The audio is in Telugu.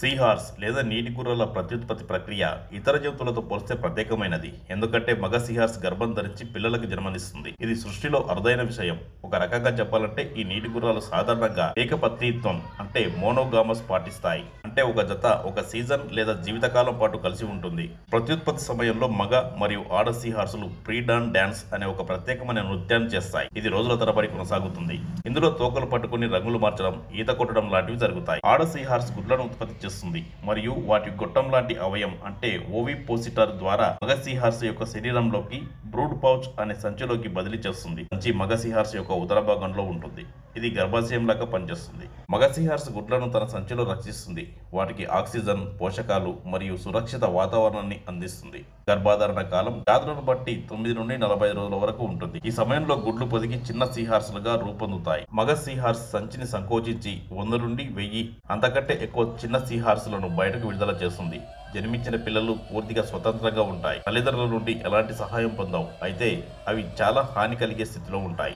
సీహార్స్ లేదా నీటి గుర్రాల ప్రత్యుత్పత్తి ప్రక్రియ ఇతర జంతువులతో పోలిస్తే ప్రత్యేకమైనది. ఎందుకంటే మగ సీహార్స్ గర్భం ధరించి పిల్లలకు జన్మనిస్తుంది. ఇది సృష్టిలో అరుదైన విషయం. ఒక రకంగా చెప్పాలంటే ఈ నీటి గుర్రాలు సాధారణంగా ఏకపత్నిత్వం అంటే మోనోగామస్ పాటిస్తాయి. అంటే ఒక జత ఒక సీజన్ లేదా జీవితకాలం పాటు కలిసి ఉంటుంది. ప్రత్యుత్పత్తి సమయంలో మగ మరియు ఆడ సీహార్సులు ప్రీడాన్ డాన్స్ అనే ఒక ప్రత్యేకమైన నృత్యాన్ని చేస్తాయి. ఇది రోజుల తరబడి కొనసాగుతుంది. ఇందులో తోకలు పట్టుకుని రంగులు మార్చడం ఈత కొట్టడం లాంటివి జరుగుతాయి. ఆడ సీహార్స్ గుడ్లను ఉత్పత్తి చేస్తుంది మరియు వాటి గొట్టం లాంటి అవయం అంటే ఓవిపోసిటర్ ద్వారా మగ సీహార్స్ యొక్క శరీరంలోకి బ్రూడ్ పౌచ్ అనే సంచిలోకి బదిలీ చేస్తుంది. సంచి మగ సీహార్స్ యొక్క ఉదర భాగంలో ఉంటుంది. ఇది గర్భాశయం లాగా పనిచేస్తుంది. మగసిహార్స్ గుడ్లను తన సంచిలో రక్షిస్తుంది. వాటికి ఆక్సిజన్ పోషకాలు మరియు సురక్షిత వాతావరణాన్ని అందిస్తుంది. గర్భాధారణ కాలం జాతులను బట్టి తొమ్మిది నుండి నలభై రోజుల వరకు ఉంటుంది. ఈ సమయంలో గుడ్లు పొదిగి చిన్న సీహార్స్లుగా రూపొందుతాయి. మగ సీహార్స్ సంచిని సంకోచించి వంద నుండి వెయ్యి అంతకంటే ఎక్కువ చిన్న సీహార్స్లను బయటకు విడుదల చేస్తుంది. జన్మించిన పిల్లలు పూర్తిగా స్వతంత్రంగా ఉంటాయి. తల్లిదండ్రుల నుండి ఎలాంటి సహాయం పొందవు? అయితే అవి చాలా హాని కలిగే స్థితిలో ఉంటాయి.